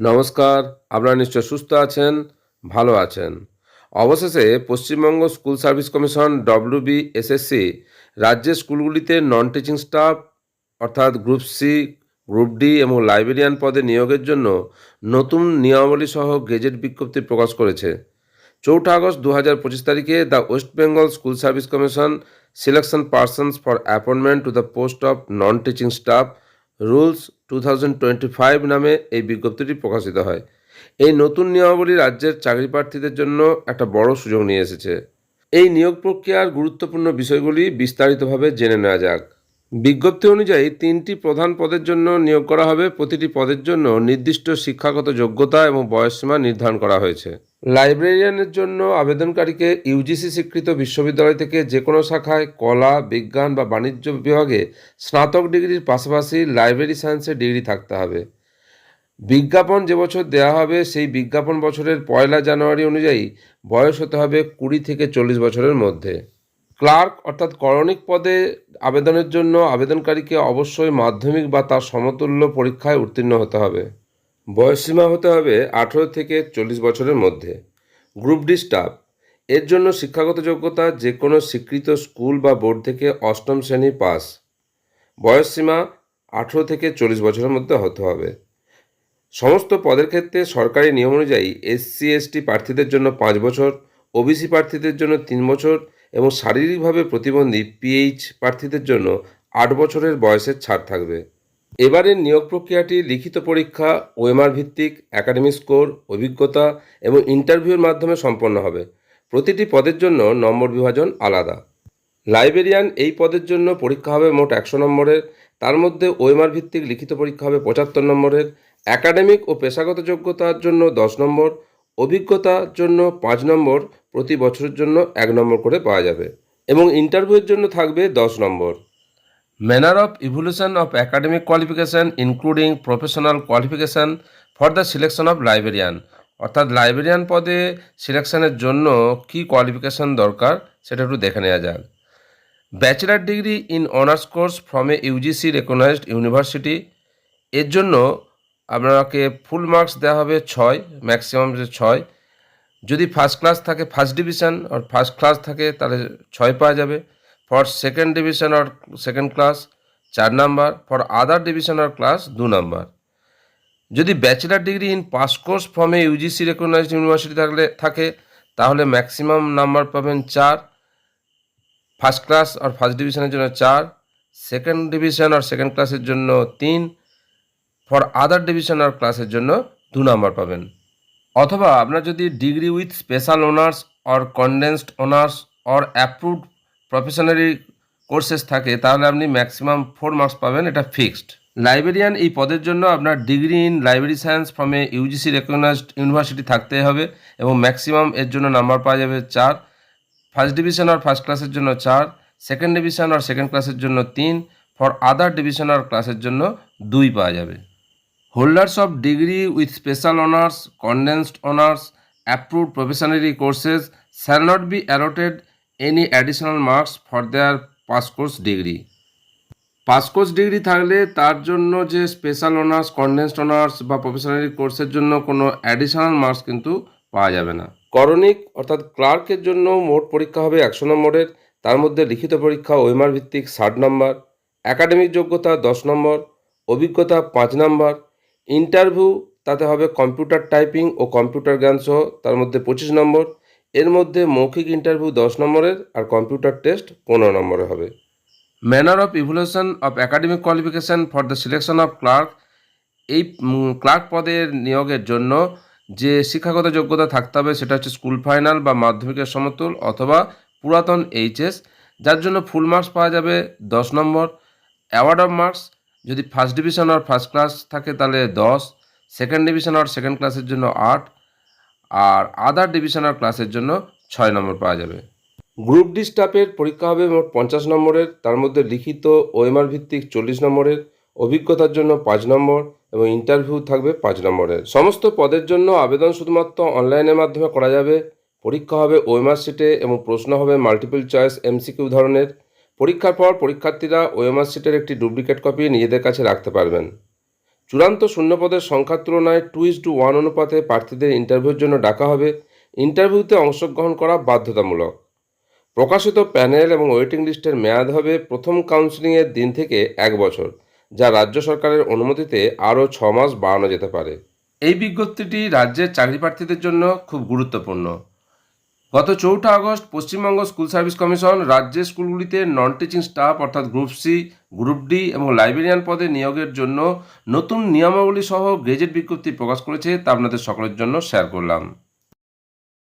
নমস্কার, আপনারা নিশ্চয় সুস্থ আছেন, ভালো আছেন। অবশেষে Paschimbanga school service commission WB SSC রাজ্যের স্কুলগুলিতে নন টিচিং স্টাফ অর্থাৎ গ্রুপ সি, গ্রুপ ডি এবং লাইব্রেরিয়ান পদে নিয়োগের জন্য নতুন নিয়মাবলী সহ গেজেট বিজ্ঞপ্তি প্রকাশ করেছে। চৌঠা আগস্ট দু হাজার পঁচিশ তারিখে the West Bengal school service commission selection persons for appointment to the post of non teaching staff rules two নামে এই বিজ্ঞপ্তিটি প্রকাশিত হয়। এই নতুন নিয়মাবলী রাজ্যের চাকরি প্রার্থীদের জন্য একটা বড় সুযোগ নিয়ে এসেছে। এই নিয়োগ প্রক্রিয়ার গুরুত্বপূর্ণ বিষয়গুলি বিস্তারিতভাবে জেনে নেওয়া যাক। বিজ্ঞপ্তি অনুযায়ী তিনটি প্রধান পদের জন্য নিয়োগ করা হবে। প্রতিটি পদের জন্য নির্দিষ্ট শিক্ষাগত যোগ্যতা এবং বয়সসীমা নির্ধারণ করা হয়েছে। লাইব্রেরিয়ানের জন্য আবেদনকারীকে ইউজিসি স্বীকৃত বিশ্ববিদ্যালয় থেকে যে কোনো শাখায় কলা, বিজ্ঞান বা বাণিজ্য বিভাগে স্নাতক ডিগ্রির পাশাপাশি লাইব্রেরি সায়েন্সের ডিগ্রি থাকতে হবে। বিজ্ঞাপন যে বছর দেওয়া হবে, সেই বিজ্ঞাপন বছরের পয়লা জানুয়ারি অনুযায়ী বয়স হতে হবে কুড়ি থেকে চল্লিশ বছরের মধ্যে। ক্লার্ক অর্থাৎ করণিক পদে আবেদনের জন্য আবেদনকারীকে অবশ্যই মাধ্যমিক বা তার সমতুল্য পরীক্ষায় উত্তীর্ণ হতে হবে। বয়সসীমা হতে হবে আঠেরো থেকে চল্লিশ বছরের মধ্যে। Group D staff. এর জন্য শিক্ষাগত যোগ্যতা যে কোনো স্বীকৃত স্কুল বা বোর্ড থেকে অষ্টম শ্রেণি পাস। বয়সসীমা আঠেরো থেকে চল্লিশ বছরের মধ্যে হতে হবে। সমস্ত পদের ক্ষেত্রে সরকারি নিয়ম অনুযায়ী এসসি, এসটি প্রার্থীদের জন্য পাঁচ বছর, ওবিসি প্রার্থীদের জন্য তিন বছর এবং শারীরিকভাবে প্রতিবন্ধী পিএইচ প্রার্থীদের জন্য আট বছরের বয়সের ছাড় থাকবে। এবারের নিয়োগ প্রক্রিয়াটি লিখিত পরীক্ষা, ওএমআর ভিত্তিক একাডেমিক স্কোর, অভিজ্ঞতা এবং ইন্টারভিউর মাধ্যমে সম্পন্ন হবে। প্রতিটি পদের জন্য নম্বর বিভাজন আলাদা। লাইব্রেরিয়ান এই পদের জন্য পরীক্ষা হবে মোট একশো নম্বরের। তার মধ্যে ওএমআর ভিত্তিক লিখিত পরীক্ষা হবে পঁচাত্তর নম্বরের। একাডেমিক ও পেশাগত যোগ্যতার জন্য দশ নম্বর। অভিজ্ঞতার জন্য পাঁচ নম্বর। প্রতি বছরের জন্য এক নম্বর করে পাওয়া যাবে। এবং ইন্টারভিউয়ের জন্য থাকবে দশ নম্বর। Manner of evolution of academic qualification including professional qualification for the selection of librarian অর্থাৎ লাইব্রেরিয়ান পদে সিলেকশনের জন্য কি কোয়ালিফিকেশন দরকার, সেটা একটু দেখে নেওয়া যাক। Bachelor degree in honours course from a UGC recognised university এর জন্য আপনাকে ফুল মার্কস দেওয়া হবে ছয় ম্যাক্সিমাম যে ছয়। যদি ফার্স্ট ক্লাস থাকে ফার্স্ট ডিভিশন আর ফার্স্ট ক্লাস থাকে, তাহলে ছয় পাওয়া যাবে। For second division or second class চার নাম্বার, ফর আদার ডিভিশন আর ক্লাস দু নাম্বার। যদি bachelor degree in pass course ফর্মে ইউজিসি রেকগনাইজড ইউনিভার্সিটি থাকলে, থাকে, তাহলে ম্যাক্সিমাম নাম্বার পাবেন চার ফার্স্ট ক্লাস আর ফার্স্ট ডিভিশনের জন্য চার সেকেন্ড ডিভিশন আর সেকেন্ড ক্লাসের জন্য তিন, ফর আদার ডিভিশন আর ক্লাসের জন্য দু নাম্বার পাবেন। অথবা আপনার যদি degree with special honours or condensed honours or approved professional courses থাকে, তাহলে আপনি ম্যাক্সিমাম ফোর মার্কস পাবেন, এটা ফিক্সড লাইব্রেরিয়ান এই পদের জন্য আপনার degree in library science from a UGC recognised university থাকতে হবে এবং ম্যাক্সিমাম এর জন্য নাম্বার পাওয়া যাবে চার ফার্স্ট ডিভিশন আর ফার্স্ট ক্লাসের জন্য চার সেকেন্ড ডিভিশন আর সেকেন্ড ক্লাসের জন্য তিন ফর আদার ডিভিশন আর ক্লাসের জন্য দুই পাওয়া যাবে। Holders of degree with special honours condensed honours approved professional courses shall not be allotted any additional marks for their pass course degree pass course degree থাকলে তার জন্য যে স্পেশাল অনার্স কন্ডেন্সড অনার্স বা প্রফেশনারি কোর্সের জন্য কোনো additional marks কিন্তু পাওয়া যাবে না। করণিক অর্থাৎ ক্লার্কের জন্য মোট পরীক্ষা হবে একশো নম্বরের, তার মধ্যে লিখিত পরীক্ষা ওয়েমার ভিত্তিক ষাট নম্বর একাডেমিক যোগ্যতা দশ নম্বর, অভিজ্ঞতা পাঁচ নম্বর ইন্টারভিউ তাতে হবে কম্পিউটার টাইপিং ও কম্পিউটার জ্ঞান সহ তার মধ্যে পঁচিশ নম্বর এর মধ্যে মৌখিক ইন্টারভিউ দশ নম্বরের আর কম্পিউটার টেস্ট পনেরো নম্বরে হবে। Manner of evolution of academic qualification for the selection of clerk এই ক্লার্ক পদের নিয়োগের জন্য যে শিক্ষাগত যোগ্যতা থাকতে হবে সেটা হচ্ছে স্কুল ফাইনাল বা মাধ্যমিকের সমতুল অথবা পুরাতন এইচএস যার জন্য ফুল মার্কস পাওয়া যাবে দশ নম্বর। অ্যাওয়ার্ড অফ মার্কস যদি ফার্স্ট ডিভিশন আর ফার্স্ট ক্লাস থাকে তাহলে দশ সেকেন্ড ডিভিশন আর সেকেন্ড ক্লাসের জন্য আট আর আদার ডিভিশন আর ক্লাসের জন্য ছয় নম্বর পাওয়া যাবে। গ্রুপ ডি স্টাফের পরীক্ষা হবে মোট পঞ্চাশ নম্বরের, তার মধ্যে লিখিত ওএমআর ভিত্তিক চল্লিশ নম্বরের, অভিজ্ঞতার জন্য পাঁচ নম্বর এবং ইন্টারভিউ থাকবে পাঁচ নম্বরের। সমস্ত পদের জন্য আবেদন শুধুমাত্র অনলাইনের মাধ্যমে করা যাবে। পরীক্ষা হবে ওএমআর সিটে এবং প্রশ্ন হবে মাল্টিপল চয়েস এমসিকিউ ধরনের। পরীক্ষার পর পরীক্ষার্থীরা ওএমআর সিটের একটি ডুপ্লিকেট কপি নিজেদের কাছে রাখতে পারবেন। চূড়ান্ত শূন্যপদের সংখ্যার তুলনায় টু ইস টু ওয়ান অনুপাতে প্রার্থীদের ইন্টারভিউর জন্য ডাকা হবে। ইন্টারভিউতে অংশগ্রহণ করা বাধ্যতামূলক। প্রকাশিত প্যানেল এবং ওয়েটিং লিস্টের মেয়াদ হবে প্রথম কাউন্সিলিংয়ের দিন থেকে এক বছর, যা রাজ্য সরকারের অনুমতিতে আরও ছ মাস বাড়ানো যেতে পারে। এই বিজ্ঞপ্তিটি রাজ্যের চাকরি প্রার্থীদের জন্য খুব গুরুত্বপূর্ণ। গত চৌঠা August Paschimbanga school service commission রাজ্যের স্কুলগুলিতে নন টিচিং স্টাফ অর্থাৎ গ্রুপ সি গ্রুপ ডি এবং লাইব্রেরিয়ান পদে নিয়োগের জন্য নতুন নিয়মাবলী সহ গেজেট বিজ্ঞপ্তি প্রকাশ করেছে, তা আপনাদের সকলের জন্য শেয়ার করলাম।